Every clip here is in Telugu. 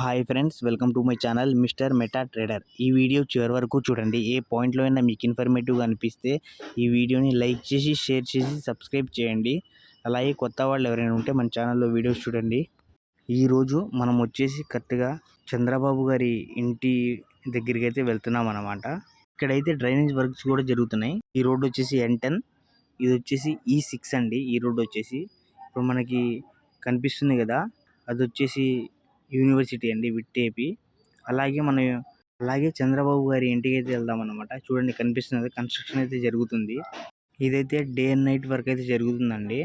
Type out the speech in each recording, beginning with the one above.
Hi friends welcome to my channel mister meta trader. ఈ వీడియో చివరి వరకు చూడండి. ఏ పాయింట్లో అయినా మీకు ఇన్ఫర్మేటివ్గా అనిపిస్తే ఈ వీడియోని లైక్ చేసి షేర్ చేసి సబ్స్క్రైబ్ చేయండి. అలాగే కొత్త వాళ్ళు ఎవరైనా ఉంటే మన ఛానల్లో వీడియోస్ చూడండి. ఈరోజు మనం వచ్చేసి కరెక్ట్గా చంద్రబాబు గారి ఇంటి దగ్గరికి అయితే వెళ్తున్నాం అనమాట ఇక్కడైతే డ్రైనేజ్ వర్క్స్ కూడా జరుగుతున్నాయి. ఈ రోడ్డు వచ్చేసి ఎన్ టెన్ ఇది వచ్చేసి e ఈ సిక్స్ అండి. ఈ రోడ్డు వచ్చేసి ఇప్పుడు మనకి కనిపిస్తుంది కదా. అది వచ్చేసి యూనివర్సిటీ అండి విట్టేపి. అలాగే మనం అలాగే చంద్రబాబు గారి ఇంటికి అయితే వెళ్దాం అనమాట చూడండి కనిపిస్తుంది కన్స్ట్రక్షన్ అయితే జరుగుతుంది. ఇదైతే డే అండ్ నైట్ వర్క్ అయితే జరుగుతుందండి.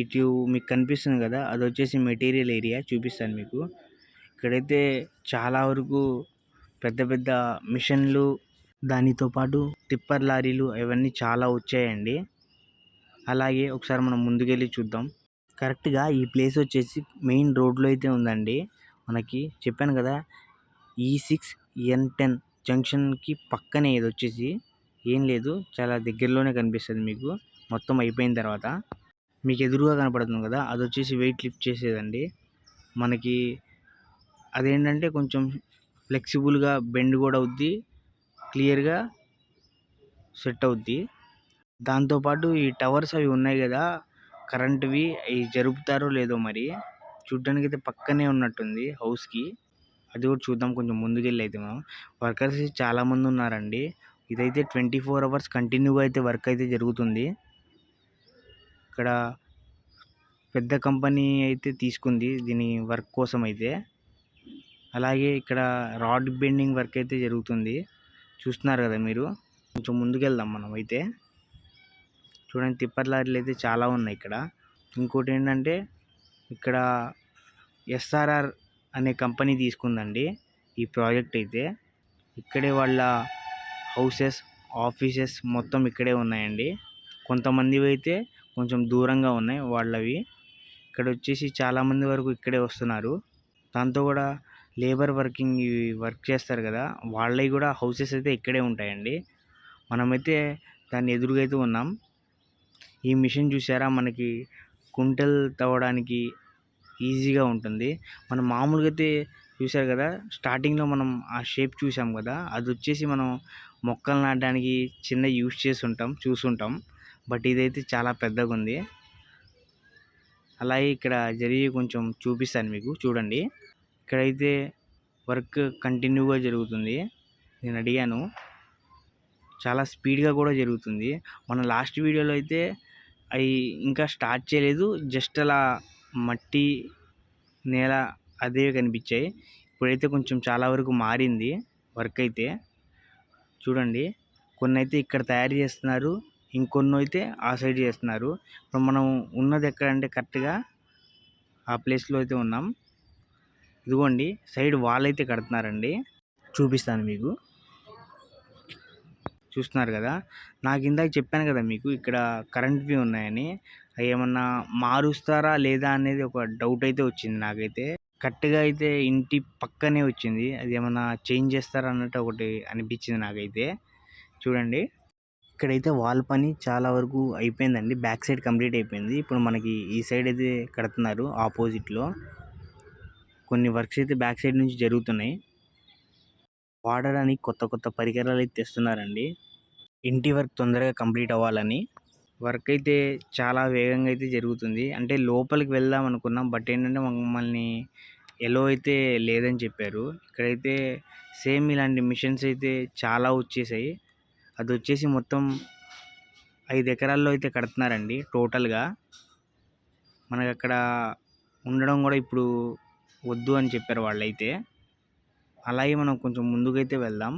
ఇటు మీకు కనిపిస్తుంది కదా అది వచ్చేసి మెటీరియల్ ఏరియా చూపిస్తాను మీకు. ఇక్కడైతే చాలా వరకు పెద్ద పెద్ద మిషన్లు దానితో పాటు టిప్పర్ లారీలు అవన్నీ చాలా వచ్చాయండి. అలాగే ఒకసారి మనం ముందుకెళ్ళి చూద్దాం. కరెక్ట్గా ఈ ప్లేస్ వచ్చేసి మెయిన్ రోడ్లో అయితే ఉందండి. మనకి చెప్పాను కదా ఈ సిక్స్ ఎన్ టెన్ జంక్షన్కి పక్కనే ఇది వచ్చేసి ఏం లేదు చాలా దగ్గరలోనే కనిపిస్తుంది మీకు. మొత్తం అయిపోయిన తర్వాత మీకు ఎదురుగా కనపడుతుంది కదా అది వచ్చేసి వెయిట్ లిఫ్ట్ చేసేదండి. మనకి అదేంటంటే కొంచెం ఫ్లెక్సిబుల్గా బెండ్ కూడా అవుద్ది క్లియర్గా సెట్ అవుద్ది. దాంతోపాటు ఈ టవర్స్ అవి ఉన్నాయి కదా కరెంటువి అవి జరుపుతారో లేదో మరి చూడ్డానికి అయితే పక్కనే ఉన్నట్టుంది హౌస్కి. అది కూడా చూద్దాం కొంచెం ముందుకెళ్ళి అయితే మనం. వర్కర్స్ చాలా మంది ఉన్నారండి. ఇదైతే ట్వంటీ ఫోర్ అవర్స్ కంటిన్యూగా అయితే వర్క్ అయితే జరుగుతుంది. ఇక్కడ పెద్ద కంపెనీ అయితే తీసుకుంది దీని వర్క్ కోసం అయితే. అలాగే ఇక్కడ రాడ్ బెండింగ్ వర్క్ అయితే జరుగుతుంది. చూస్తున్నారు కదా మీరు? కొంచెం ముందుకెళ్దాం మనం అయితే. చూడండి తిప్పర్ లారీలు అయితే చాలా ఉన్నాయి ఇక్కడ. ఇంకోటి ఏంటంటే ఇక్కడ ఎస్ఆర్ఆర్ అనే కంపెనీ తీసుకుందండి ఈ ప్రాజెక్ట్ అయితే. ఇక్కడే వాళ్ళ హౌసెస్ ఆఫీసెస్ మొత్తం ఇక్కడే ఉన్నాయండి. కొంతమందివి అయితే కొంచెం దూరంగా ఉన్నాయి వాళ్ళవి. ఇక్కడ వచ్చేసి చాలామంది వరకు ఇక్కడే వస్తున్నారు. దాంతో కూడా లేబర్ వర్కింగ్ వర్క్ చేస్తారు కదా వాళ్ళవి కూడా హౌసెస్ అయితే ఇక్కడే ఉంటాయండి. మనమైతే దాన్ని ఎదురుగా అయితే ఉన్నాం. ఈ మిషన్ చూసారా? మనకి కుంటలు తవ్వడానికి ఈజీగా ఉంటుంది. మనం మామూలుగా అయితే చూసారు కదా స్టార్టింగ్లో మనం ఆ షేప్ చూసాం కదా అది వచ్చేసి మనం మొక్కలు నాటడానికి చిన్న యూస్ చేసి ఉంటాం చూసుంటాం బట్ ఇదైతే చాలా పెద్దగా ఉంది అలాగే ఇక్కడ జరిగి కొంచెం చూపిస్తాను మీకు చూడండి. ఇక్కడైతే వర్క్ కంటిన్యూగా జరుగుతుంది. నేను అడిగాను. చాలా స్పీడ్గా కూడా జరుగుతుంది. మన లాస్ట్ వీడియోలో అయితే అవి ఇంకా స్టార్ట్ చేయలేదు జస్ట్ అలా మట్టి నేల అదే కనిపించాయి. ఇప్పుడైతే కొంచెం చాలా వరకు మారింది వర్క్ అయితే. చూడండి కొన్ని అయితే ఇక్కడ తయారు చేస్తున్నారు ఇంకొన్ని అయితే ఆ సైడ్ చేస్తున్నారు. ఇప్పుడు మనం ఉన్నది ఎక్కడంటే కరెక్ట్గా ఆ ప్లేస్లో అయితే ఉన్నాం. ఇదిగోండి సైడ్ వాల్ అయితే కడుతున్నారండి. చూపిస్తాను మీకు. చూస్తున్నారు కదా? నాకు ఇందాక చెప్పాను కదా మీకు ఇక్కడ కరెంట్వి ఉన్నాయని. ఏమన్నా మారుస్తారా లేదా అనేది ఒక డౌట్ అయితే వచ్చింది నాకైతే. కరెక్ట్గా అయితే ఇంటి పక్కనే వచ్చింది. అది ఏమన్నా చేంజ్ చేస్తారా అన్నట్టు ఒకటి అనిపించింది నాకైతే. చూడండి. ఇక్కడైతే వాల్ పని చాలా వరకు అయిపోయిందండి. బ్యాక్ సైడ్ కంప్లీట్ అయిపోయింది. ఇప్పుడు మనకి ఈ సైడ్ అయితే కడుతున్నారు ఆపోజిట్లో కొన్ని వర్క్స్ అయితే బ్యాక్ సైడ్ నుంచి జరుగుతున్నాయి. వాడడానికి కొత్త కొత్త పరికరాలు అయితే తెస్తున్నారండి. ఇంటి వర్క్ తొందరగా కంప్లీట్ అవ్వాలని. వర్క్ అయితే చాలా వేగంగా అయితే జరుగుతుంది. అంటే లోపలికి వెళ్దాం అనుకున్నాం. బట్ ఏంటంటే మమ్మల్ని ఎలో అయితే లేదని చెప్పారు. ఇక్కడైతే సేమ్ ఇలాంటి మిషన్స్ అయితే చాలా వచ్చేసాయి. అది వచ్చేసి మొత్తం ఐదు ఎకరాల్లో అయితే కడుతున్నారండి టోటల్గా. మనకు అక్కడ ఉండడం కూడా ఇప్పుడు వద్దు అని చెప్పారు వాళ్ళైతే. అలాగే మనం కొంచెం ముందుకైతే వెళ్దాం.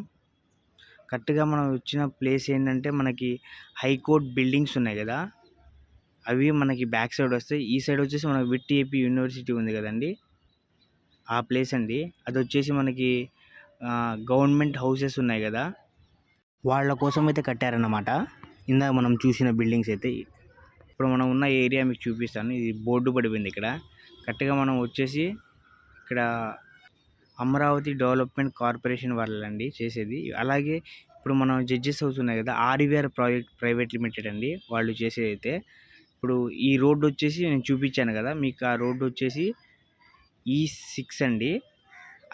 కరెక్ట్గా మనం వచ్చిన ప్లేస్ ఏంటంటే మనకి హైకోర్ట్ బిల్డింగ్స్ ఉన్నాయి కదా అవి మనకి బ్యాక్ సైడ్ వస్తాయి ఈ సైడ్ వచ్చేసి మనకి విట్టిఏపి యూనివర్సిటీ ఉంది కదండి. ఆ ప్లేస్ అండి. అది వచ్చేసి మనకి గవర్నమెంట్ హౌసెస్ ఉన్నాయి కదా వాళ్ళ కోసం అయితే కట్టారన్నమాట. ఇందాక మనం చూసిన బిల్డింగ్స్ అయితే ఇప్పుడు మనం ఉన్న ఏరియా మీకు చూపిస్తాను. ఇది బోర్డు పడిపోయింది ఇక్కడ. కరెక్ట్గా మనం వచ్చేసి ఇక్కడ అమరావతి డెవలప్మెంట్ కార్పొరేషన్ వాళ్ళండి చేసేది. అలాగే ఇప్పుడు మనం జడ్జెస్ హౌస్ ఉన్నాయి కదా ఆర్వీఆర్ ప్రాజెక్ట్ ప్రైవేట్ లిమిటెడ్ అండి వాళ్ళు చేసేది అయితే. ఇప్పుడు ఈ రోడ్డు వచ్చేసి నేను చూపించాను కదా మీకు ఆ రోడ్డు వచ్చేసి ఈ సిక్స్ అండి.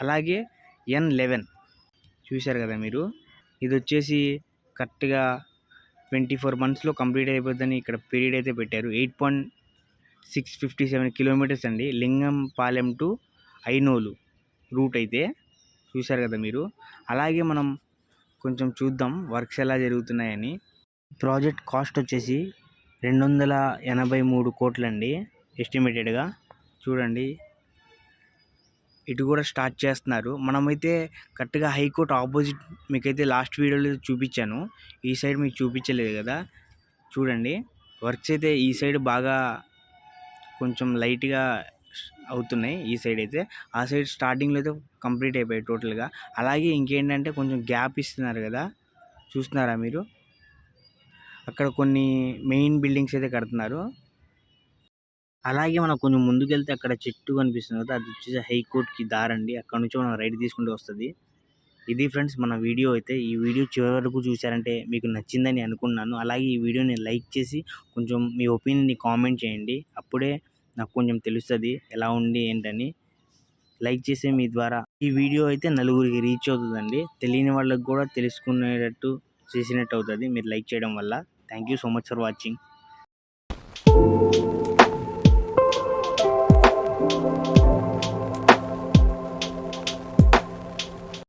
అలాగే ఎన్ లెవెన్ చూశారు కదా మీరు. ఇది వచ్చేసి కరెక్ట్గా ట్వంటీ ఫోర్ మంత్స్లో కంప్లీట్ అయిపోద్దని ఇక్కడ పీరియడ్ అయితే పెట్టారు. Eight point six fifty seven kilometres అండి. లింగంపాలెం టు ఐనోలు. రూట్ అయితే చూశారు కదా మీరు. అలాగే మనం కొంచెం చూద్దాం వర్క్స్ ఎలా జరుగుతున్నాయని. ప్రాజెక్ట్ కాస్ట్ వచ్చేసి రెండు వందల ఎనభై మూడు కోట్లండి ఎస్టిమేటెడ్గా. చూడండి. ఇటు కూడా స్టార్ట్ చేస్తున్నారు. మనమైతే కరెక్ట్గా హైకోర్టు ఆపోజిట్ మీకైతే లాస్ట్ వీడియోలో చూపించాను. ఈ సైడ్ మీకు చూపించలేదు కదా. చూడండి. వర్క్స్ అయితే ఈ సైడ్ బాగా కొంచెం లైట్గా అవుతున్నాయి ఈ సైడ్ అయితే. ఆ సైడ్ స్టార్టింగ్లో అయితే కంప్లీట్ అయిపోయాయి టోటల్గా అలాగే ఇంకేంటంటే కొంచెం గ్యాప్ ఇస్తున్నారు కదా. చూస్తున్నారా మీరు? అక్కడ కొన్ని మెయిన్ బిల్డింగ్స్ అయితే కడుతున్నారు. అలాగే మనం కొంచెం ముందుకెళ్తే అక్కడ చెట్టు కనిపిస్తుంది కదా అది వచ్చేసి హైకోర్టుకి దారండి అక్కడ నుంచి మనం రైట్ తీసుకుంటూ వస్తుంది. ఇది ఫ్రెండ్స్ మన వీడియో అయితే. ఈ వీడియో చివరి వరకు చూసారంటే మీకు నచ్చిందని అనుకున్నాను అలాగే ఈ వీడియోని లైక్ చేసి కొంచెం మీ ఒపీనియన్ని కామెంట్ చేయండి. అప్పుడే నాకు కొంచెం తెలుస్తుంది ఎలా ఉంది ఏంటని. లైక్ చేసే మీ ద్వారా. ఈ వీడియో అయితే నలుగురికి రీచ్ అవుతుందండి. తెలియని వాళ్ళకి కూడా తెలుసుకునేటట్టు చేసినట్టు అవుతుంది. మీరు లైక్ చేయడం వల్ల. Thank you so much for watching.